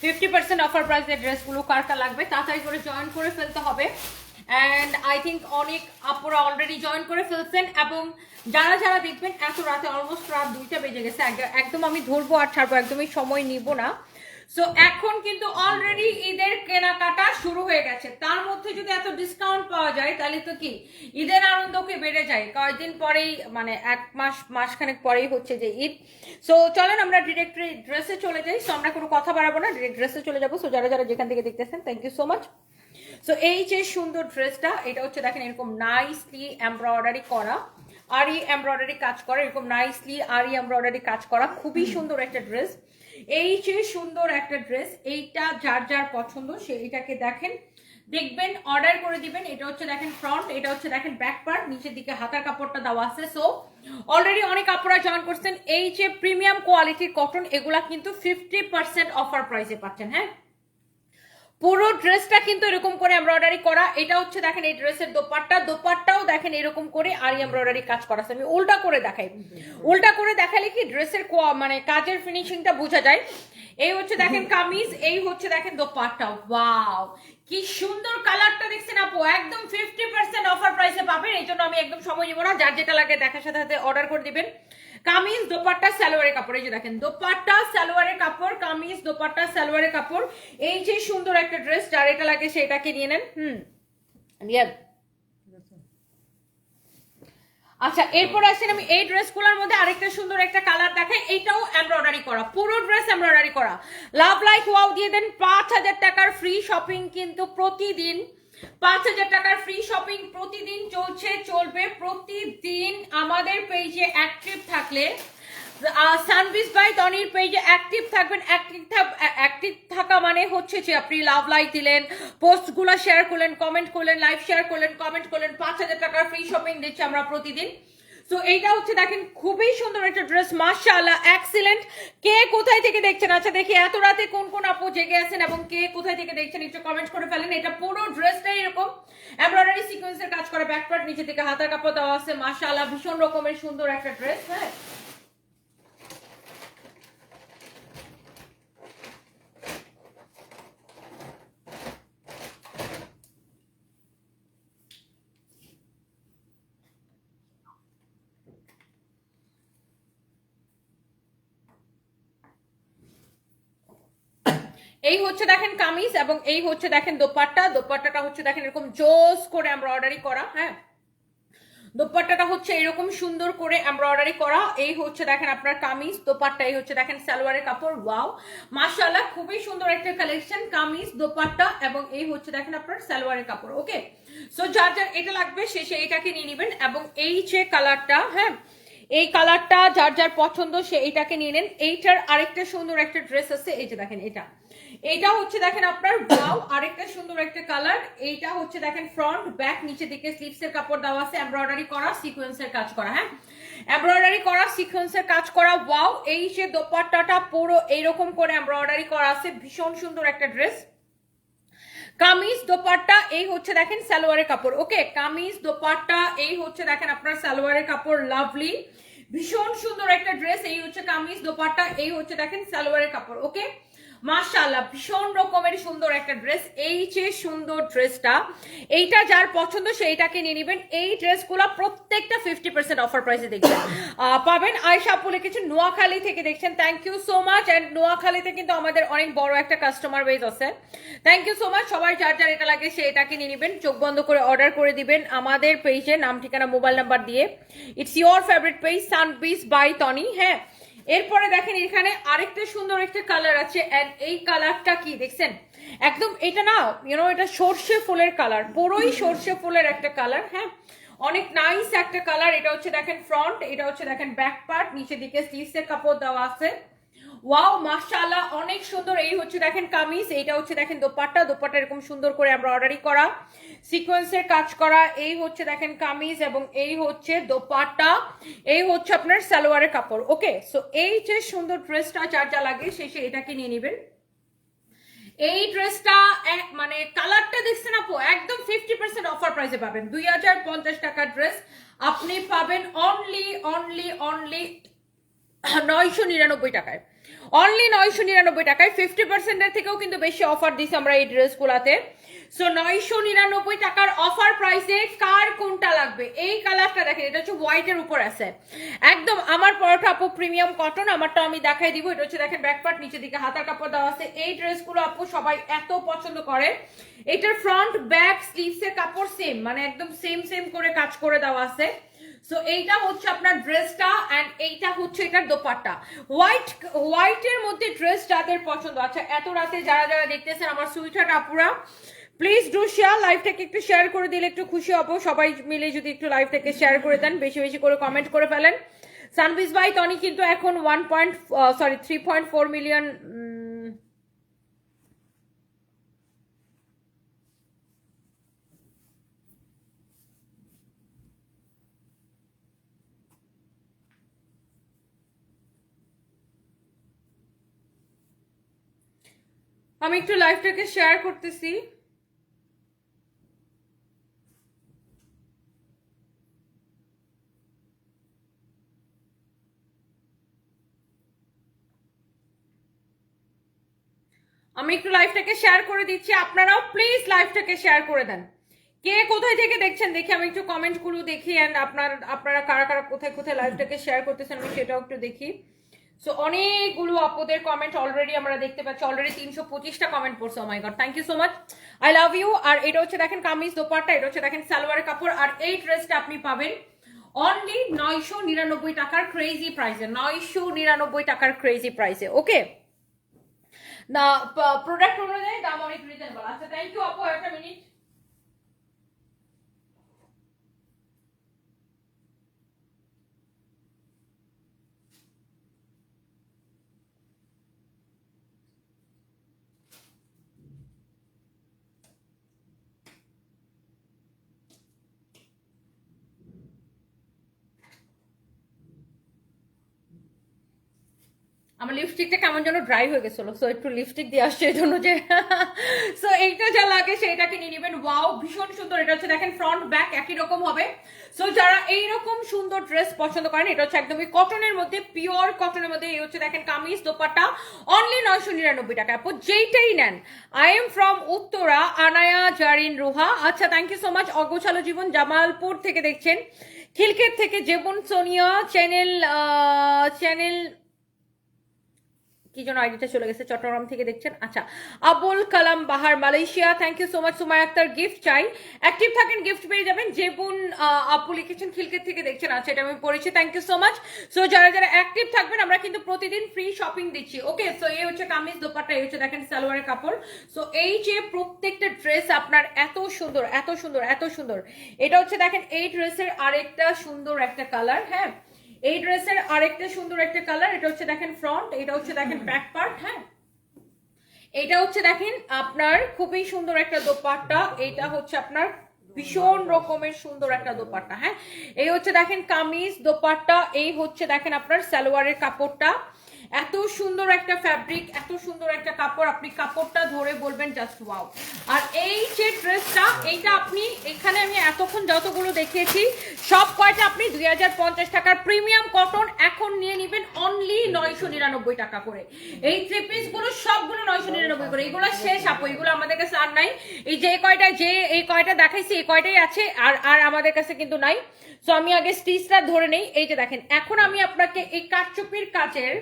Fifty percent offer প্রাইসের ড্রেসগুলো কার কার লাগবে তাড়াতাড়ি করে জয়েন করে ফেলতে হবে। অ্যান্ড আই থিঙ্ক অনেক আপুরা অলরেডি জয়েন করে ফেলছেন এবং যারা যারা দেখবেন এত রাতে অলমোস্ট রাত দুইটা বেজে গেছে, একদম আমি ধরবো আর ছাড়বো, একদমই সময় নিব না। সো এখন কিন্তু অলরেডি ঈদের কেনাকাটা শুরু হয়ে গেছে। তার মধ্যে যদি এত ডিসকাউন্ট পাওয়া যায়, তাহলে তো কি? ঈদের আনন্দকে বেড়ে যায়? কয়েকদিন পরেই মানে এক মাস, মাসখানেক পরেই হচ্ছে যে ঈদ। সো চলেন আমরা ডিরেক্ট ড্রেসে চলে যাই। সো আমরা কোনো কথা বাড়াবো না ডিরেক্ট ড্রেসে চলে যাব। সো যারা যারা যেখান থেকে দেখতেছেন thank you so much so এই যে সুন্দর ড্রেসটা এটা হচ্ছে দেখেন এরকম নাইসলি এমব্রয়ডারি করা। আরি এমব্রয়ডারি কাজ করা, এরকম নাইসলি আরি এমব্রয়ডারি কাজ করা। খুবই সুন্দর একটা ড্রেস এই যে সুন্দর একটা ড্রেস, এইটা যার যার পছন্দ, সে এটাকে দেখেন। দেখবেন অর্ডার করে দিবেন। এটা হচ্ছে দেখেন ফ্রন্ট এটা হচ্ছে দেখেন ব্যাক পার্ট নিচের দিকে হাতার কাপড়টা দেওয়া আছে। সো অলরেডি অনেক কাপড়া জয়েন করছেন। এই যে প্রিমিয়াম কোয়ালিটির কটন এগুলা কিন্তু ফিফটি পার্সেন্ট অফার প্রাইসে পাচ্ছেন হ্যাঁ? পুরো ড্রেসটা কিন্তু এরকম করে এমব্রয়ডারি করা। এটা হচ্ছে দেখেন এই ড্রেসের দোপাট্টা। দোপাট্টাও দেখেন এরকম করে আরি এমব্রয়ডারি কাজ করা আমি উল্টা করে দেখাই। উল্টা করে দেখালে কি ড্রেসের মানে কাজের ফিনিশিংটা বোঝা যায়। এই হচ্ছে দেখেন কামিজ, এই হচ্ছে দেখেন দোপাট্টা। ওয়াও! কি সুন্দর কালারটা দেখছেন আপু। একদম ফিফটি পার্সেন্ট অফার প্রাইসে পাবেন। এই জন্য আমি একদম সময় নিব না। যার যেটা লাগে দেখার সাথে সাথে অর্ডার করে দিবেন। কামিজ, দোপাট্টা, সালোয়ারের কাপড়। এই যে দেখেন, দোপাট্টা কামিজ দোপাট্টা, সালোয়ারের কাপড়। এই যে সুন্দর একটা ড্রেস যার এটা লাগে সেটাকে নিয়ে নেন। হুম। আচ্ছা এরপর আসেন আমি এই ড্রেসগুলোর মধ্যে আরেকটা সুন্দর একটা কালার দেখাই। এইটাও এমব্রয়ডারি করা। পুরো ড্রেস এমব্রয়ডারি করা। লাভ লাইক ওয়াও দিয়ে দেন। পাঁচ হাজার টাকার ফ্রি শপিং কিন্তু প্রতিদিন, পাঁচ হাজার টাকার ফ্রি শপিং প্রতিদিন চলছে, চলবে প্রতিদিন। আমাদের পেজে অ্যাক্টিভ থাকলে সানভিস বাই টনির পেজে অ্যাক্টিভ থাকবেন। অ্যাক্টিভ অ্যাক্টিভ থাকা মানে হচ্ছে যে আপনি লাভ লাইক দিলেন পোস্টগুলো শেয়ার করলেন কমেন্ট করলেন লাইভ শেয়ার করলেন কমেন্ট করলেন, পাঁচ হাজার টাকার ফ্রি শপিং দিচ্ছি আমরা প্রতিদিন। তো এইটা হচ্ছে দেখেন, খুবই সুন্দর একটা ড্রেস মাশাআল্লাহ এক্সিলেন্ট কে কোথায় থেকে দেখছেন? আচ্ছা দেখি, এত রাতে কোন কোন আপু জেগে আছেন এবং কে কোথায় থেকে দেখছেন? একটু কমেন্ট করে ফেলেন। এটা পুরো ড্রেসটাই এরকম। এমব্রয়ডারি সিকোয়েন্সের কাজ করা ব্যাক পার্ট নিচে থেকে হাতা কাপড় দেওয়া আছে। মাশাআল্লাহ, ভীষণ রকমের সুন্দর একটা ড্রেস হ্যাঁ এই হচ্ছে দেখেন কামিজ এবং এই হচ্ছে দেখেন দোপাট্টা। দোপাট্টাটা হচ্ছে দেখেন এরকম জোস করে এমব্রয়ডারি করা হ্যাঁ? দোপাট্টাটা হচ্ছে এরকম সুন্দর করে এমব্রয়ডারি করা। এই হচ্ছে দেখেন আপনার কামিজ, দোপাট্টা, এই হচ্ছে দেখেন সালোয়ারের কাপড়, ওয়াও! মাশাআল্লাহ, খুবই সুন্দর একটা কালেকশন কামিজ, দোপাট্টা এবং এই হচ্ছে দেখেন আপনার সালোয়ারের কাপড়, ওকে? সো যার যার এটা লাগবে, সে সে এটাকে নিয়ে নেবেন এবং এই যে কালারটা হ্যাঁ? এই কালারটা যার যার পছন্দ, সে এটাকে নিয়ে নেন। এইটার আরেকটা সুন্দর একটা ড্রেস আছে, এই যে দেখেন এটা। এইটা হচ্ছে দেখেন আপনার ব্রাউ আরেকটা সুন্দর একটা কালার এইটা হচ্ছে দেখেন ফ্রন্ট ব্যাক নিচে দিকে স্লিভস এর কাপড় দেওয়া আছে এমব্রয়ডারি করা সিকোয়েন্সের কাজ করা হ্যাঁ? এমব্রয়ডারি করা সিকোয়েন্সের কাজ করা ওয়াও এই যে দোপাট্টাটা পুরো এইরকম করে এমব্রয়ডারি করা আছে, ভীষণ সুন্দর একটা ড্রেস কামিজ দোপাট্টা, এই হচ্ছে দেখেন সালোয়ারের কাপড় ওকে কামিজ দোপাট্টা, এই হচ্ছে দেখেন আপনার সালোয়ারের কাপড় লাভলি ভীষণ সুন্দর একটা ড্রেস এই হচ্ছে কামিজ দোপাট্টা, এই হচ্ছে দেখেন সালোয়ারের কাপড় ওকে মাশাআল্লাহ, ভীষণ রকমের সুন্দর একটা ড্রেস এই যে সুন্দর ড্রেসটা এইটা যার পছন্দ সেইটাকে নিয়ে নেবেন। এই ড্রেসগুলো প্রত্যেকটা ফিফটি পার্সেন্ট অফার প্রাইসে দেখবেন। পাবেন আয়সা আপু লিখেছেন নোয়াখালী থেকে দেখছেন। Thank you so much and নোয়াখালীতে কিন্তু আমাদের অনেক বড় একটা কাস্টমার বেস আছে। থ্যাংক ইউ সো মাচ সবাই যার যার এটা লাগে সে এটাকে নিয়ে নেবেন। চোখ বন্ধ করে অর্ডার করে দিবেন আমাদের পেজে নাম, ঠিকানা মোবাইল নাম্বার দিয়ে। ইটস ইয়োর ফেভারিট পেজ সানবিস বাই টনি হ্যাঁ? এরপরে দেখেন এখানে আরেকটা সুন্দর একটা কালার আছে এই কালারটা কি দেখছেন? একদম এটা না ইউনো এটা সর্ষে ফুলের কালার পুরোই সর্ষে ফুলের একটা কালার হ্যাঁ? অনেক নাইস একটা কালার এটা হচ্ছে দেখেন ফ্রন্ট এটা হচ্ছে দেখেন ব্যাক পার্ট নিচের দিকে স্লিভস কাপড় দেওয়া আছে। ওয়াও মাশাআল্লাহ, অনেক সুন্দর। এই হচ্ছে দেখেন কামিজ, এইটা হচ্ছে দেখেন দোপাট্টা। দোপাট্টা এরকম সুন্দর করে এমব্রয়ডারি করা। সিকোয়েন্সের কাজ করা, এই হচ্ছে দেখেন কামিজ এবং এই হচ্ছে দোপাট্টা। এই হচ্ছে আপনার সালোয়ারের কাপড়, ওকে? সো এই যে সুন্দর ড্রেসটা যার যা লাগে, সে সে এটাকে নিয়ে নেবেন। এই ড্রেসটা মানে কালারটা দেখছেন আপু, একদম ফিফটি পার্সেন্ট অফার প্রাইসে পাবেন। দুই হাজার পঞ্চাশ টাকার ড্রেস আপনি পাবেন অনলি অনলি অনলি নয়শো নিরানব্বই টাকায়। অনলি নয়শো নিরানব্বই টাকায় ফিফটি পার্সেন্টের থেকেও কিন্তু বেশি অফার দিছি আমরা এই ড্রেসগুলাতে। সো নয়শো নিরানব্বই টাকার অফার প্রাইসে কার কোনটা লাগবে? এই কালারটা দেখেন, এটা হচ্ছে হোয়াইটের উপর আছে। একদম আমার পরোটা আপু প্রিমিয়াম কটন আমারটা আমি দেখাই দিব। এটা হচ্ছে দেখেন ব্যাক পার্ট নিচে দিকে হাতার কাপড় দেওয়া আছে। এই ড্রেসগুলো আপু সবাই এত পছন্দ করে। এটার ফ্রন্ট ব্যাক স্লিভসের কাপড় সেম মানে একদম সেম সেম করে কাজ করে দেওয়া আছে। সো এইটা হচ্ছে আপনার ড্রেসটা এন্ড এইটা হচ্ছে এটার দোপাট্টা। হোয়াইট হোয়াইটের মধ্যে ড্রেস যাদের পছন্দ আচ্ছা এত রাতে যারা যারা দেখতেছেন আমার সুইটার আপুরা প্লিজ ডু শেয়ার লাইভটাকে একটু শেয়ার করে দিলে একটু খুশি হব। সবাই মিলে যদি একটু লাইভটাকে শেয়ার করে দেন, বেশি বেশি করে কমেন্ট করে ফেলেন। সানবিজ ভাই, টনি কিন্তু এখন one point sorry three point four million আমি একটু লাইভটাকে শেয়ার করতেছি। আমি একটু লাইভটাকে শেয়ার করে দিচ্ছি। আপনারাও প্লিজ লাইভটাকে শেয়ার করে দেন। কে কোথায় থেকে দেখছেন দেখি, আমি একটু কমেন্টগুলো দেখি এন্ড আপনার, আপনারা কারা কারা কোথায় কোথায় লাইভটাকে শেয়ার করতেছেন আমি সেটাও একটু দেখি। সো অনেকগুলো আপদের কমেন্ট অলরেডি আমরা দেখতে পাচ্ছি। অলরেডি তিনশো পঁচিশটা কমেন্ট পড়ছে। My God thank you so much I love you আর এটা হচ্ছে দেখেন কামিজ দোপাট্টা, এটা হচ্ছে দেখেন সালোয়ারের কাপড়। আর এই ড্রেসটা আপনি পাবেন অনলি নয়শো নিরানব্বই টাকার ক্রেজি প্রাইসে নয়শো নিরানব্বই টাকার ক্রেজি প্রাইসে ওকে না প্রোডাক্ট অনুযায়ী দাম অনেক রিজনেবল আচ্ছা থ্যাংক ইউ আপু, একটা মিনিট আমার লিপস্টিকটা কেমন যেন ড্রাই হয়ে গেছিল সো একটু লিপস্টিক দিয়ে আসছে এই জন্য যে সো এইটা যা লাগে সেইটাকে নিয়ে নেবেন। ওয়াও ভীষণ সুন্দর। এটা হচ্ছে দেখেন ফ্রন্ট ব্যাক একই রকম হবে। সো যারা এইরকম সুন্দর ড্রেস পছন্দ করেন, এটা হচ্ছে একদমই কটনের মধ্যে পিওর কটনের মধ্যে, এই হচ্ছে দেখেন কামিজ, দোপাট্টা অনলি নয়শো নিরানব্বই টাকা। আপু, যেইটাই নেন। I am from Uttara, Anaya, Zarin, Ruha. আচ্ছা থ্যাংক ইউ সো মাচ অগোছালো জীবন, জামালপুর থেকে দেখছেন। খিলকেট থেকে জেবন, সোনিয়া চ্যানেল চ্যানেল কি যেন আইডিটা চলে গেছে, চট্টগ্রাম থেকে দেখছেন? আচ্ছা Abul Kalam Bahar, Malaysia thank you so much Sumai Akter gift চাই। অ্যাক্টিভ থাকেন গিফট পেয়ে যাবেন, যে বোন আপু লিখেছেন, খিলকেট থেকে দেখছেন। আচ্ছা এটা আমি পড়েছি thank you so much so যারা যারা অ্যাক্টিভ থাকবেন, আমরা কিন্তু প্রতিদিন ফ্রি শপিং দিচ্ছি। ওকে সো এই হচ্ছে কামিজ, দোপাট্টা, এই হচ্ছে দেখেন, সালোয়ারের কাপড়। সো এই যে প্রত্যেকটা ড্রেস আপনার এত সুন্দর এত সুন্দর এত সুন্দর। এটা হচ্ছে দেখেন, এই ড্রেসের আরেকটা সুন্দর একটা কালার হ্যাঁ? এই ড্রেসের আরেকটা সুন্দর একটা কালার এটা হচ্ছে দেখেন ফ্রন্ট এটা হচ্ছে দেখেন ব্যাক পার্ট হ্যাঁ? এটা হচ্ছে দেখেন আপনার খুবই সুন্দর একটা দোপাট্টা এটা হচ্ছে আপনার ভীষণ রকমের সুন্দর একটা দোপাট্টা হ্যাঁ? এই হচ্ছে দেখেন কামিজ দোপাট্টা এই হচ্ছে দেখেন আপনার সালোয়ারের কাপড়টা এত সুন্দর একটা ফ্যাব্রিক এত সুন্দর একটা কাপড় আপনি কাপড়টা ধরে বলবেন জাস্ট ওয়াও আর এই যে ড্রেসটা এইটা আপনি এখানে আমি এতক্ষণ যতগুলো দেখিয়েছি, সব কয়টা আপনি দুই হাজার পঞ্চাশ টাকার প্রিমিয়াম কটন এখন নিয়ে নেবেন অনলি নয়শো নিরানব্বই টাকা করে। এই থ্রি পিসগুলো সবগুলো নয়শো নিরানব্বই করে। এগুলো শেষ আপু, এগুলো আমাদের কাছে আর নাই। এই যে কয়টা, যে এই কয়টা দেখাইছি, এই কয়টাই আছে। আর আর আমাদের কাছে কিন্তু নাই। সো আমি আগে স্টিচটা ধরে নেই। এইটা দেখেন, এখন আমি আপনাকে এই কাঠচুপির কাজের,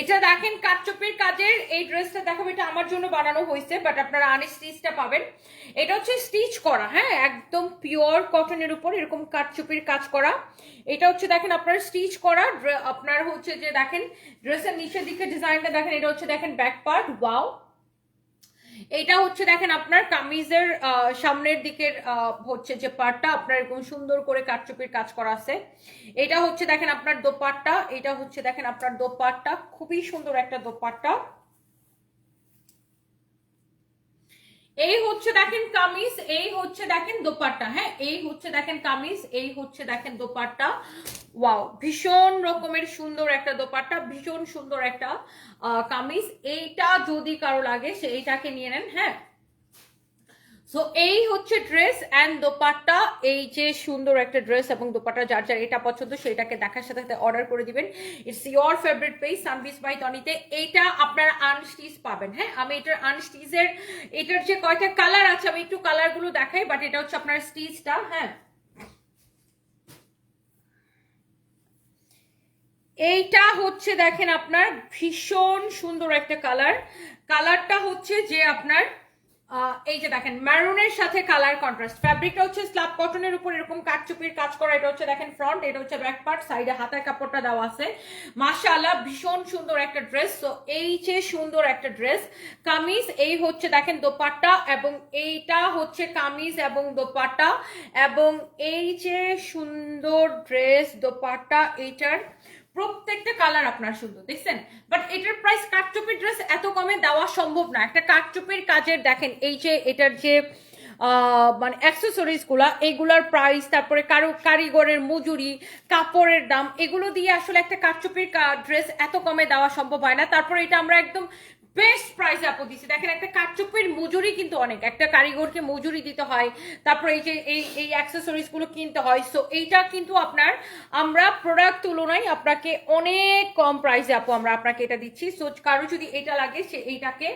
এটা দেখেন কাঠচুপির কাজের এই ড্রেসটা দেখো এটা আমার জন্য বানানো হয়েছে বাট আপনারা আনি স্টিচটা পাবেন। এটা হচ্ছে স্টিচ করা হ্যাঁ একদম পিওর কটনের উপর এরকম কাঠচুপির কাজ করা। এটা হচ্ছে দেখেন আপনার স্টিচ করা আপনার হচ্ছে যে দেখেন ড্রেসের নিচের দিকে ডিজাইনটা দেখেন, এটা হচ্ছে দেখেন ব্যাক পার্ট ওয়াও এটা হচ্ছে দেখেন আপনার কামিজের সামনের দিকের হচ্ছে যে পাটটা, আপনার এরকম সুন্দর করে কাটচুপির কাজ করা আছে। এটা হচ্ছে দেখেন আপনার দোপাট্টা, এটা হচ্ছে দেখেন আপনার দোপাট্টা, খুবই সুন্দর একটা দোপাট্টা। এই হচ্ছে দেখেন কামিজ, এই হচ্ছে দেখেন দোপাট্টা। হ্যাঁ এই হচ্ছে দেখেন কামিজ, এই হচ্ছে দেখেন দোপাট্টা। ওয়াও, ভীষণ রকমের সুন্দর একটা দোপাট্টা, ভীষণ সুন্দর একটা কামিজ। এইটা যদি কারও লাগে, সে এইটাকে নিয়ে নেন হ্যাঁ। সো এই হচ্ছে ড্রেস অ্যান্ড দোপাট্টা। এই যে সুন্দর একটা ড্রেস এবং দোপাট্টা, যার যার এটা পছন্দ সেটাকে দেখার সাথে সাথে অর্ডার করে দিবেন। ইটস ইয়োর ফেভারিট পেজ সানবিস বাই টনিতে এইটা আপনারা আনস্টিচ পাবেন হ্যাঁ? আমি এটার আনস্টিচের এটার যে কয়টা কালার আছে, আমি একটু কালারগুলো দেখাই বাট এটা হচ্ছে আপনার স্টিচটা হ্যাঁ? এইটা হচ্ছে দেখেন আপনার ভীষণ সুন্দর একটা কালার কালারটা হচ্ছে যে আপনার এই যে দেখেন ম্যারুনের সাথে কালার কন্ট্রাস্ট ফ্যাব্রিকটা হচ্ছে স্ল্যাব কটনের উপর এরকম কাটচুপির কাজ করা, এটা হচ্ছে দেখেন ফ্রন্ট এটা হচ্ছে ব্যাক পার্ট সাইডে হাতার কাপড়টা দেওয়া আছে। মাশাআল্লাহ, ভীষণ সুন্দর একটা ড্রেস তো এই যে সুন্দর একটা ড্রেস কামিজ, এই হচ্ছে দেখেন দোপাট্টা এবং এইটা হচ্ছে কামিজ এবং দোপাট্টা এবং এই যে সুন্দর ড্রেস দোপাট্টা, এইটার প্রত্যেকটা কালার আপনার সুন্দর, দেখছেন? বাট এটার প্রাইস কাঠচুপির ড্রেস এত কমে দেওয়া সম্ভব না। একটা কাঠচুপির কাজের, দেখেন, এই যে এটার যে মানে অ্যাক্সেসরিজগুলা এইগুলার প্রাইস তারপরে কারও কারিগরের মজুরি, কাপড়ের দাম, এগুলো দিয়ে আসলে একটা কাঠচুপির ড্রেস এত কমে দেওয়া সম্ভব হয় না। তারপরে এটা আমরা একদম বেস্ট প্রাইসে আপু দিচ্ছি। দেখেন একটা কাঠচুপির মজুরি কিন্তু অনেক। একটা কারিগরকে মজুরি দিতে হয়, তারপরে এই যে এই এই অ্যাক্সেসরিজগুলো কিনতে হয়। সো এইটা কিন্তু আপনার, আমরা প্রোডাক্ট তুলনায় আপনাকে অনেক কম প্রাইসে আপু আমরা আপনাকে এটা দিচ্ছি। সো কারও যদি এটা লাগে, সে এইটাকে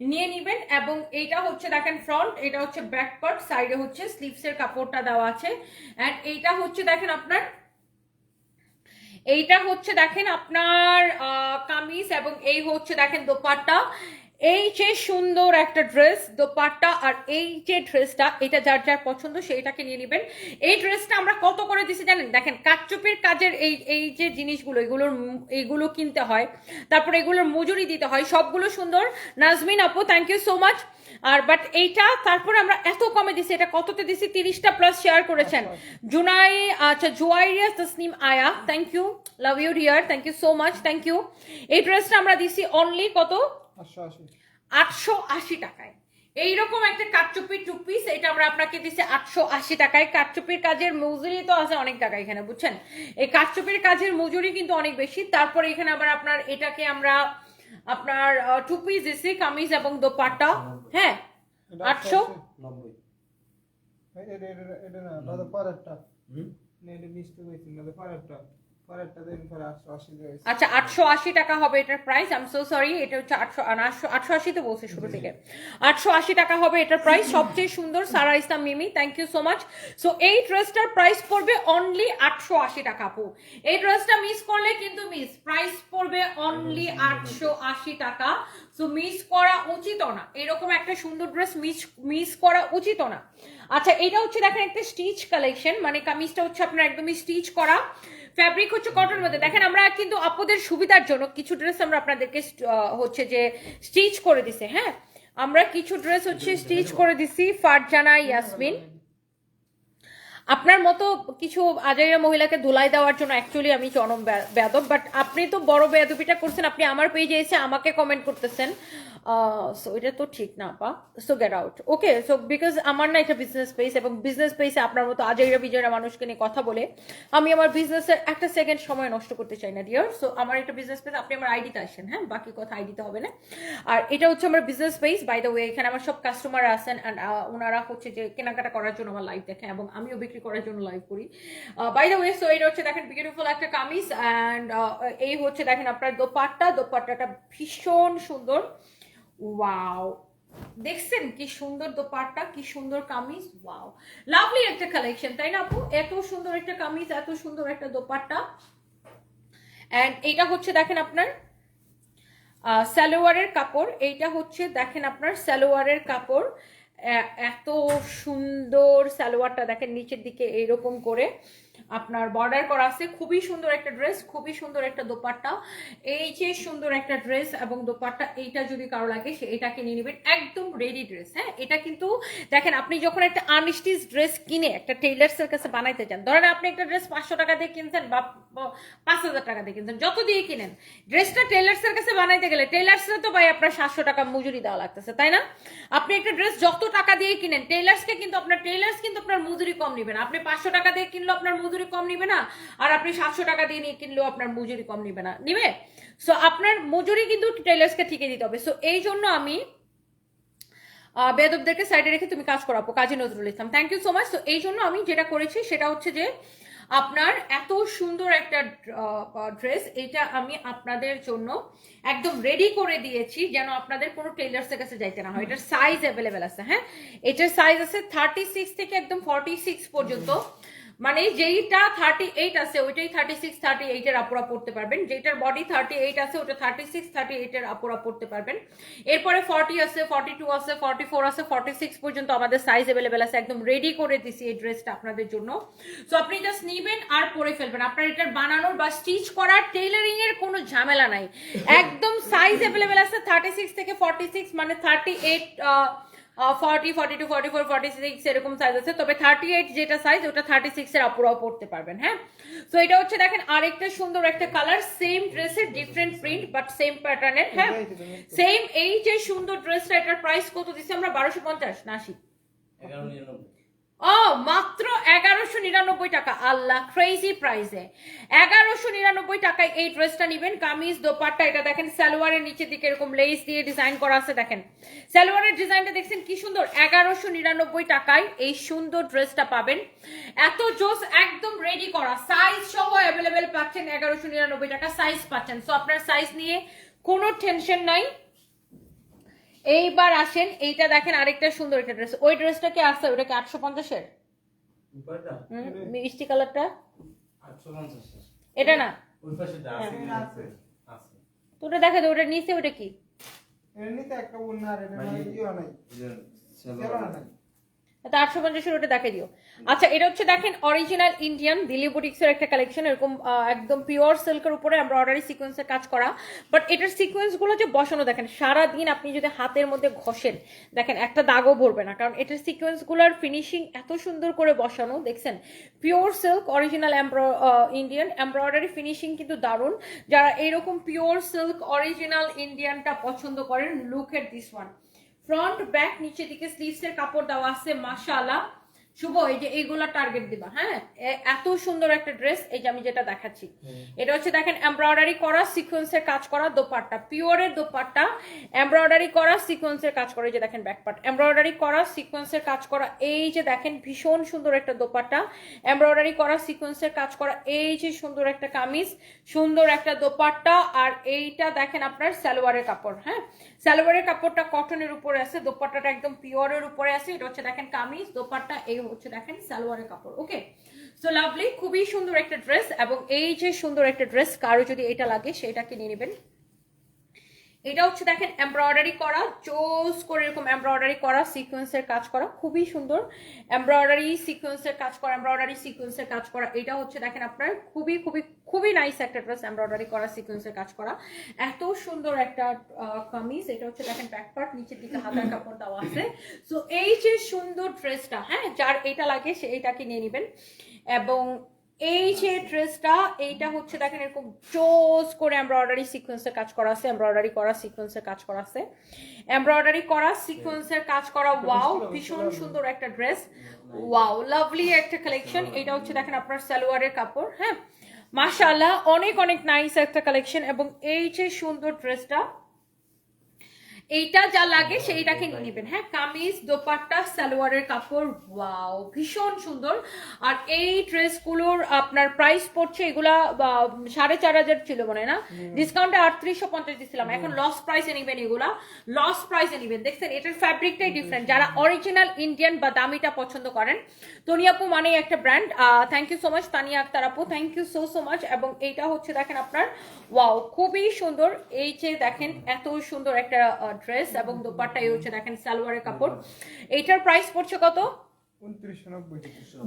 নিয়ে নিবেন। এবং এইটা হচ্ছে, দেখেন ফ্রন্ট এটা হচ্ছে ব্যাক পার্ট সাইডে হচ্ছে স্লিভসের কাপড়টা দেওয়া আছে। অ্যান্ড এইটা হচ্ছে, দেখেন আপনার এইটা হচ্ছে দেখেন আপনার কামিজ এবং এই হচ্ছে দেখেন দোপাট্টা। এই যে সুন্দর একটা ড্রেস দোপাট্টা আর এই যে ড্রেসটা এটা যার যার পছন্দ সেইটাকে নিয়ে নেবেন। এই ড্রেসটা আমরা কত করে দিছি জানেন? দেখেন কাটচুপির কাজের এই এই যে জিনিসগুলো এগুলোর এইগুলো কিনতে হয়। তারপর এগুলোর মজুরি দিতে হয়। সবগুলো সুন্দর। নাজমিন আপু থ্যাংক ইউ সো মাচ আর বাট এইটা তারপরে আমরা এত কমে দিছি এটা কততে দিছি? তিরিশটা প্লাস শেয়ার করেছেন। জুনাই আচ্ছা জুয়াইরিয়া তসনিম আয়া। Thank you love you rear thank you so much thank you এই ড্রেসটা আমরা দিছি অনলি কত? আটশো আশি। টাকায়। এইরকম একটা কাটচুপি টু পিস এটা আমরা আপনাকে দিচ্ছি আটশো আশি টাকায়। কাটচুপির কাজের মজুরি তো আছে অনেক টাকা এখানে বুঝছেন? এই কাটচুপির কাজের মজুরি কিন্তু অনেক বেশি। তারপরে এখানে আবার আপনার এটাকে আমরা আপনার টু পিস দিচ্ছি কামিজ এবং দোপাট্টা। হ্যাঁ? আটশো? নব্বই। আচ্ছা আটশো আশি টাকা হবে এটার প্রাইস আম সো সরি এটা হচ্ছে আটশো আটশো আশি তো বলছে শুরু থেকে। আটশো আশি টাকা হবে এটার প্রাইস সবচেয়ে সুন্দর Sara Islam Mimi thank you so much so এই ড্রেসটার প্রাইস পড়বে অনলি আটশো আশি টাকা আপু। এই ড্রেসটা মিস করলে কিন্তু মিস প্রাইস পড়বে অনলি আটশো আশি টাকা। সো মিস করা উচিত না। এরকম একটা সুন্দর ড্রেস মিস মিস করা উচিত না। আচ্ছা এটা হচ্ছে দেখেন একটা স্টিচ কালেকশন মানে কামিজটা হচ্ছে আপনার একদমই স্টিচ করা। ফ্যাব্রিক হচ্ছে কটন মধ্যে। দেখেন, আমরা কিন্তু আপুদের সুবিধার জন্য কিছু ড্রেস আমরা আপনাদেরকে হচ্ছে যে স্টিচ করে দিছে হ্যাঁ? আমরা কিছু ড্রেস হচ্ছে স্টিচ করে দিছি, ফারজানা, ইয়াসমিন। আপনার মতো কিছু আজাইরা মহিলাকে ধুলাই দেওয়ার জন্য অ্যাকচুয়ালি আমি চরম বেয়াদব বাট আপনি তো বড় বেয়াদবিটা করছেন, আপনি আমার পেজে এসে আমাকে কমেন্ট করতেছেন। সো এটা তো ঠিক না পা so get out okay so because আমার না একটা বিজনেস পেজ এবং বিজনেস পেজে আপনার মতো আজাইরা বিজয়রা মানুষকে নিয়ে কথা বলে, আমি আমার বিজনেসের একটা সেকেন্ড সময় নষ্ট করতে চাই না ডিয়ার সো আমার একটা বিজনেস পেজ আপনি আমার আইডিতে আসেন হ্যাঁ? বাকি কথা আইডিতে হবে না। আর এটা হচ্ছে আমার business page by the way এখানে আমার সব কাস্টমার আসেন অ্যান্ড ওনারা হচ্ছে যে কেনাকাটা করার জন্য আমার লাইভ দেখেন এবং আমিও বিক্রি করার জন্য লাইভ করি। বাই দ্য ওয়ে সো এটা হচ্ছে দেখেন বিউটিফুল একটা কামিজ অ্যান্ড এই হচ্ছে দেখেন আপনার দোপাট্টা। দোপাট্টাটা ভীষণ সুন্দর। ওয়াও দেখছেন কি সুন্দর দোপাট্টা, কি সুন্দর কামিজ? ওয়াও লাভলি একটা কালেকশন তাই না আপু? এত সুন্দর একটা কামিজ, এত সুন্দর একটা দোপাট্টা। অ্যান্ড এটা হচ্ছে দেখেন আপনার সালোয়ারের কাপড়। এইটা হচ্ছে দেখেন আপনার সালোয়ারের কাপড়। এত সুন্দর সালোয়ারটা দেখেন নিচের দিকে এইরকম করে। আপনার বর্ডার করা আছে। খুবই সুন্দর একটা ড্রেস খুবই সুন্দর একটা দোপাট্টা। এই যে সুন্দর একটা ড্রেস এবং দোপাট্টা, এইটা যদি কারও লাগে, সে এটাকে নিয়ে নেবেন। একদম রেডি ড্রেস হ্যাঁ? এটা কিন্তু, দেখেন, আপনি যখন একটা আনস্টিচ ড্রেস কিনে একটা টেইলার্সের কাছে বানাইতে চান, ধরেন আপনি একটা ড্রেস পাঁচশো টাকা দিয়ে কিনছেন বা পাঁচ হাজার টাকা দিয়ে কিনছেন, যত দিয়ে কিনেন ড্রেসটা টেইলার্সের কাছে বানাইতে গেলে টেইলার্সে তো ভাই আপনার সাতশো টাকা মজুরি দেওয়া লাগতেছে, তাই না? আপনি একটা ড্রেস যত টাকা দিয়ে কিনেন টেইলার্সকে কিন্তু আপনার টেইলার্স কিন্তু আপনার মজুরি কম নিবে না আপনি পাঁচশো টাকা দিয়ে কিনলেও আপনার মজুরি কম নিবে না? আর আপনি সাতশো টাকা দিয়ে নিয়ে কিনলেও আপনার মজুরি কম নিবে না। নিবে? সো আপনার মজুরি কিন্তু টেইলার্সকে ঠিকই দিতে হবে। সো এই জন্য আমি আহ, বেয়াদবদেরকে সাইডে রেখে তুমি কাজ করাবো Kazi Nazrul Islam. Thank you so much তো এই জন্য আমি যেটা করেছি সেটা হচ্ছে যে আপনার এত সুন্দর একটা ড্রেস এটা আমি আপনাদের জন্য একদম রেডি করে দিয়েছি যেন আপনাদের কোনো টেলার্সের কাছে যাইতে না হয়। এটার সাইজ অ্যাভেলেবেল আছে হ্যাঁ? এটার সাইজ আছে থার্টি সিক্স থেকে একদম ফর্টি সিক্স পর্যন্ত। মানে যেইটা থার্টি এইট আছে, ওইটাই থার্টি সিক্স থার্টি এইটের আপুরা পড়তে পারবেন। যেটার বডি থার্টি এইট আছে, ওটা থার্টি সিক্স থার্টি এইটের আপুরা পড়তে পারবেন। এরপরে ফর্টি আছে ফর্টি টু আছে ফর্টি ফোর আছে ফর্টি সিক্স পর্যন্ত আমাদের সাইজ অ্যাভেলেবেল আছে। একদম রেডি করে দিছি এই ড্রেসটা আপনাদের জন্য। সো আপনি জাস্ট নিবেন আর পরে ফেলবেন। আপনার এটার বানানোর বা স্টিচ করার টেইলারিং এর কোনো ঝামেলা নাই। একদম সাইজ অ্যাভেলেবেল আছে থার্টি সিক্স থেকে ফর্টি সিক্স মানে thirty eight forty forty two forty four forty six এরকম সাইজ আছে। তবে থার্টি এইট যেটা সাইজ ওটা থার্টি সিক্সের আপুরাও পড়তে পারবেন হ্যাঁ? তো এটা হচ্ছে দেখেন আরেকটা সুন্দর একটা কালার সেম ড্রেসের ডিফারেন্ট প্রিন্ট বাট সেম প্যাটার্নের হ্যাঁ? সেম এই যে সুন্দর ড্রেসটা এটার প্রাইস কত দিচ্ছে আমরা? বারোশো পঞ্চাশ না আশি ও মাত্র এগারোশো নিরানব্বই টাকা। আল্লাহ ক্রেজি প্রাইসে এগারোশো নিরানব্বই টাকায় এই ড্রেসটা নিবেন। কামিজ, দোপাট্টা, এটা দেখেন, সালোয়ারের নিচের দিকে এরকম লেস দিয়ে ডিজাইন করা আছে, দেখেন। সালোয়ারের ডিজাইনটা দেখছেন, কি সুন্দর। এগারোশো নিরানব্বই টাকায় এই সুন্দর ড্রেসটা পাবেন। এত জোস, একদম রেডি করা। সাইজ সহ অ্যাভেলেবেল পাচ্ছেন এগারোশো নিরানব্বই টাকা সাইজ পাচ্ছেন। সো আপনার সাইজ নিয়ে কোনো টেনশন নাই। এইবার আসেন এইটা দেখেন আরেকটা সুন্দর একটা ড্রেস ওই ড্রেসটা কি আছে? ওটা কি আটশো পঞ্চাশের? মিষ্টি কালারটা? এটা না? আছে আছে। তো ওটা দেখা ওটা নিচে ওটা কি? এটা মানে ইয়ে আটশো পঞ্চাশের ওটা দেখে দিও। আচ্ছা এটা হচ্ছে দেখেন অরিজিনাল ইন্ডিয়ান দিল্লি বুটিক্সের একটা কালেকশন এরকম একদম পিওর সিল্কের উপরে আমরা অর্ডারি সিকোয়েন্সের কাজ করা। বাট এটার সিকোয়েন্সগুলো যে বসানো, দেখেন সারা দিন আপনি যদি হাতের মধ্যে ঘষেন, দেখেন একটা দাগও ভরবে না। কারণ এটার সিকোয়েন্সগুলোর ফিনিশিং এত সুন্দর করে বসানো, দেখছেন? Pure silk original Indian embroidery finishing কিন্তু দারুণ। যারা এইরকম পিওর সিল্ক অরিজিনাল ইন্ডিয়ানটা পছন্দ করেন look at this one front back নিচে দিকে স্লিভস এর কাপড় দেওয়া আছে, মাশাআল্লাহ। শুভ এই যে এইগুলা টার্গেট দিবা হ্যাঁ? এত সুন্দর একটা ড্রেস এই যে আমি যেটা দেখাচ্ছি। এটা হচ্ছে দেখেন এমব্রয়ডারি করা সিকোয়েন্সের কাজ করা দোপাট্টা। পিওরের দোপাট্টা এমব্রয়ডারি করা সিকোয়েন্সের কাজ করা এই যে দেখেন ব্যাকপার্ট এমব্রয়ডারি করা সিকোয়েন্সের কাজ করা এই যে দেখেন ভীষণ সুন্দর একটা দোপাট্টা। এমব্রয়ডারি করা সিকোয়েন্সের কাজ করা এই যে সুন্দর একটা কামিজ সুন্দর একটা দোপাট্টা। আর এইটা দেখেন আপনার সালোয়ারের কাপড় হ্যাঁ? সালোয়ারের কাপড়টা কটনের উপরে আছে দোপাট্টাটা একদম পিওরের উপরে আছে। এটা হচ্ছে দেখেন কামিজ দোপাট্টা এই হচ্ছে দেখেন সালোয়ারের কাপড় ওকে সো লাভলি খুবই সুন্দর একটা ড্রেস এবং এই যে সুন্দর একটা ড্রেস কারও যদি এটা লাগে সেটা কিনে নেবেন। এটা হচ্ছে দেখেন এমব্রয়ডারি করা, চোস করে এরকম এমব্রয়ডারি করা সিকোয়েন্সের কাজ করা, খুবই সুন্দর। এমব্রয়ডারি সিকোয়েন্সের কাজ করা এমব্রয়ডারি সিকোয়েন্সের কাজ করা, এটা হচ্ছে দেখেন আপনার খুবই খুবই খুবই নাইস একটা ড্রেস এমব্রয়ডারি করা সিকোয়েন্সের কাজ করা। এত সুন্দর একটা কামিজ, এটা হচ্ছে দেখেন ব্যাক পার্ট নিচের দিকে হাতার কাপড় দেওয়া আছে। সো এই যে সুন্দর ড্রেসটা হ্যাঁ যার এটা লাগে, সে এইটাকে নিয়ে নেবেন। এবং এই যে ড্রেসটা, এইটা হচ্ছে দেখেন এরকম চোস করে এমব্রয়ডারি সিকোয়েন্সের কাজ করা আছে এমব্রয়ডারি করা সিকোয়েন্সের কাজ করা আছে। এমব্রয়ডারি করা সিকোয়েন্সের কাজ করা ওয়াও ভীষণ সুন্দর একটা ড্রেস ওয়াও লাভলি একটা কালেকশন এটা হচ্ছে দেখেন আপনার সালোয়ারের কাপড় হ্যাঁ? মাশাআল্লাহ, অনেক অনেক নাইস একটা কালেকশন এবং এই যে সুন্দর ড্রেসটা এইটা যা লাগে সেইটাকে নিয়ে নেবেন। হ্যাঁ কামিজ দোপাট্টা সালোয়ারের কাপড় ওয়াও ভীষণ সুন্দর। আর এই ড্রেসগুলোর আপনার প্রাইস পড়ছে এগুলা সাড়ে চার হাজার ছিল মনে হয় না? ডিসকাউন্টে আটত্রিশশো পঞ্চাশ দিচ্ছিলাম এখন লস প্রাইসে নেবেন এগুলা। লস প্রাইসে নেবেন। দেখছেন এটার ফ্যাব্রিকটাই ডিফারেন্ট যারা অরিজিনাল ইন্ডিয়ান বা দামিটা পছন্দ করেন তনিয়াপু মানেই একটা brand thank you so much Tania Akter আপু thank you so so much এবং এইটা হচ্ছে দেখেন আপনার ওয়াও খুবই সুন্দর। এই যে দেখেন এত সুন্দর একটা ড্রেস এবং দোপাট্টা এই হচ্ছে দেখেন সালোয়ারের কাপড়। এইটার প্রাইস পড়ছে কত?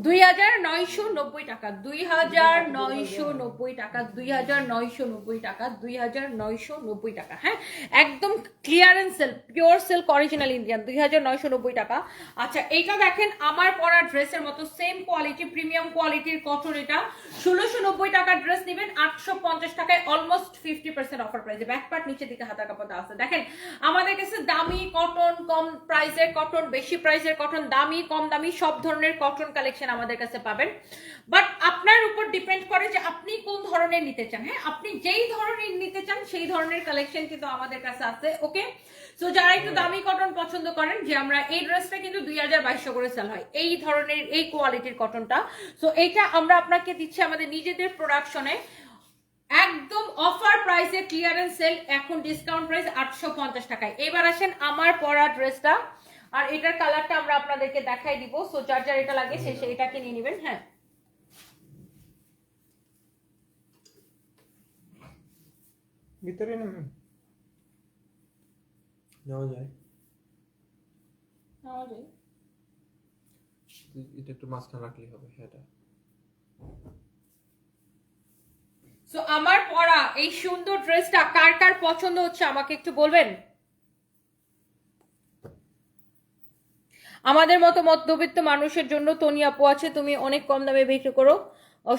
দুই হাজার নয়শো নব্বই টাকা। দুই হাজার নয়শো নব্বই টাকা দুই হাজার নয়শো নব্বই টাকা দুই হাজার নয়শো নব্বই টাকা হ্যাঁ? একদম clearance sale pure silk original Indian দুই হাজার নয়শো নব্বই টাকা। আচ্ছা এইটা দেখেন, আমার পরা ড্রেসের মতো সেম কোয়ালিটি প্রিমিয়াম কোয়ালিটির কটন এটা। ষোলোশো নব্বই টাকার ড্রেস নেবেন, আটশো পঞ্চাশ টাকায় অলমোস্ট ফিফটি পার্সেন্ট অফার প্রাইসে ব্যাক পার্ট নিচের দিকে হাতার কাপড় আছে। দেখেন, আমাদের কাছে দামি কটন কম প্রাইসের কটন বেশি প্রাইসের কটন দামি, কম দামি, সব ধরনের কটন কালেকশন আমাদের কাছে পাবেন। বাট আপনার উপর ডিপেন্ড করে যে আপনি কোন ধরনের নিতে চান। হ্যাঁ আপনি যেই ধরনের নিতে চান সেই ধরনের কালেকশন কিন্তু আমাদের কাছে আছে ওকে? সো যারা একটু দামি কটন পছন্দ করেন যে আমরা এই ড্রেসটা কিন্তু দুই হাজার বাইশশো করে সেল হয় এই ধরনের এই কোয়ালিটির কটনটা সো এইটা আমরা আপনাকে দিচ্ছি আমাদের নিজেদের প্রোডাকশনে একদম অফার প্রাইসে ক্লিয়ারেন্স সেল এখন ডিসকাউন্ট প্রাইস আটশো পঞ্চাশ টাকায়। এবার আসেন আমার পরা ড্রেসটা আর এটার কালারটা আমরা আপনাদেরকে দেখাই দিব। সো যার যার এটা লাগে সে এটাকে নিয়ে নেবেন হ্যাঁ। ভিতরে নেওয়া যায়। এটা একটু মাঝখানে রাখলেই হবে হ্যাঁ এটা। সো আমার পরা এই সুন্দর ড্রেসটা কার কার পছন্দ হচ্ছে আমাকে একটু বলবেন? আমাদের মতো মধ্যবিত্ত মানুষের জন্য তনি আপু আছে তুমি অনেক কম দামে বিক্রি করো।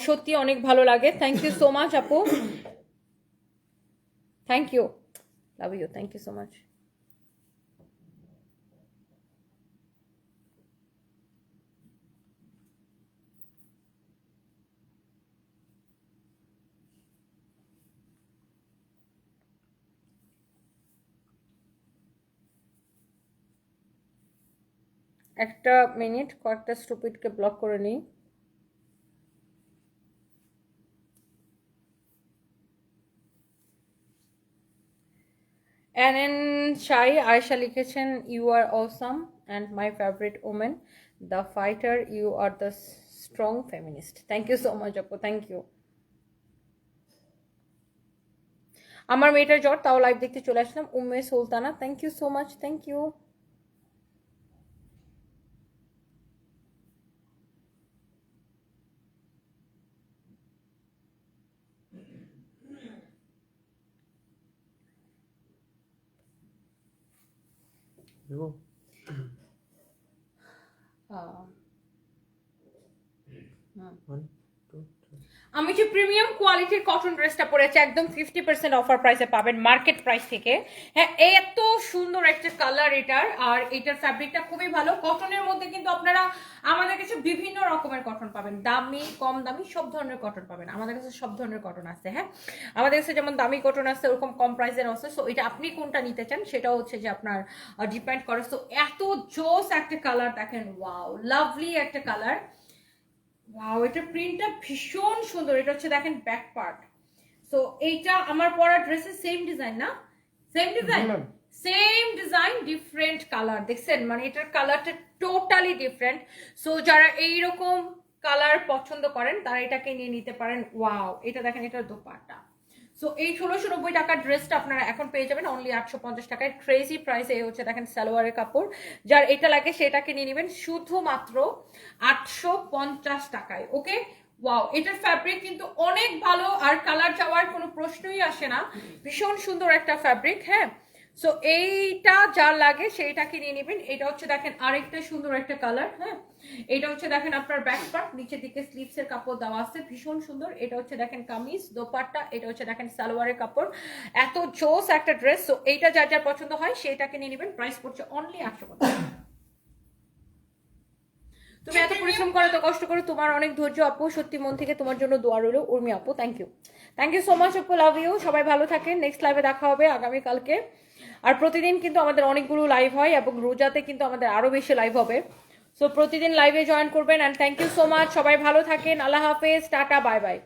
সত্যি অনেক ভালো লাগে। থ্যাংক ইউ সো মাচ আপু। thank you love you thank you so much একটা মিনিট কয়েকটা স্টুপিডকে ব্লক করে নিই অ্যান এন শাই আয়েশা লিখেছেন you are awesome and my favourite women the fighter you are the strong feminist thank you so much আপু thank you আমার মেয়েটার জ্বর, তাও লাইভ দেখতে চলে আসলাম। Umme Sultana thank you so much thank you দেবো ওয়ান টু থ্রি আমি যে প্রিমিয়াম কোয়ালিটির কটন ড্রেসটা পরেছি, একদম ফিফটি পার্সেন্ট অফার প্রাইসে পাবেন মার্কেট প্রাইস থেকে। হ্যাঁ এত সুন্দর একটা কালার এটার, আর এটার ফ্যাব্রিকটা খুবই ভালো। কটনের মধ্যে কিন্তু আপনারা আমাদের কাছে বিভিন্ন রকমের কটন পাবেন। দামি, কম দামি, সব ধরনের কটন পাবেন। আমাদের কাছে সব ধরনের কটন আছে হ্যাঁ? আমাদের কাছে যেমন দামি কটন আছে, ওরকম কম প্রাইসের আছে। সো এটা আপনি কোনটা নিতে চান সেটা হচ্ছে যে আপনার ডিপেন্ড করে। সো এত জোস একটা কালার দেখেন ওয়াও লাভলি একটা কালার ওয়াও এটা প্রিন্টটা ভীষণ সুন্দর। এটা হচ্ছে দেখেন ব্যাক পার্ট সো এইটা আমার পরা ড্রেসের সেম ডিজাইন না? Same design same design different colour দেখছেন? মানে এটার কালারটা টোটালি ডিফারেন্ট সো যারা এইরকম কালার পছন্দ করেন তারা এটাকে নিয়ে নিতে পারেন। ওয়াও এটা দেখেন এটার দোপাট্টা। সো এই ষোলোশো নব্বই টাকার ড্রেসটা আপনারা এখন পেয়ে যাবেন অনলি আটশো পঞ্চাশ টাকায়। ক্রেজি প্রাইস এই হচ্ছে দেখেন সালোয়ারের কাপড়। যার এটা লাগে সেটাকে নিয়ে নেবেন শুধুমাত্র আটশো পঞ্চাশ টাকায় ওকে ওয়াও এটার ফ্যাব্রিক কিন্তু অনেক ভালো, আর কালার যাওয়ার কোনো প্রশ্নই আসে না। ভীষণ সুন্দর একটা ফ্যাব্রিক হ্যাঁ? সো এইটা যা লাগে সেইটাকে নিয়ে নেবেন। এটা হচ্ছে দেখেন আরেকটা সুন্দর একটা কালার হ্যাঁ? এটা হচ্ছে দেখেন আপনার ব্যাক পার্ট নিচের দিকে স্লিভস এর কাপড় দেওয়া আছে, ভীষণ সুন্দর। এটা হচ্ছে দেখেন কামিজ, দোপাট্টা, এটা হচ্ছে দেখেন সালোয়ারের কাপড়। এত জোস একটা ড্রেস সো এইটা যার যার পছন্দ হয় সেইটাকে নিয়ে নেবেন। প্রাইস পড়ছে অনলি আটশো তুমি এত পরিশ্রম করো তো কষ্ট করো, তোমার অনেক ধৈর্য আপু, সত্যি মন থেকে তোমার জন্য দোয়া রইল। উর্মি আপু thank you thank you so much আপু লাভ ইউ সবাই ভালো থাকেন। নেক্সট লাইভে দেখা হবে আগামীকালকে। আর প্রতিদিন কিন্তু আমাদের অনেকগুলো লাইভ হয় এবং রোজাতে কিন্তু আমাদের আরও বেশি লাইভ হবে। সো প্রতিদিন লাইভে জয়েন করবেন and thank you so much সবাই ভালো থাকেন। আল্লাহ হাফেজ। Tata bye bye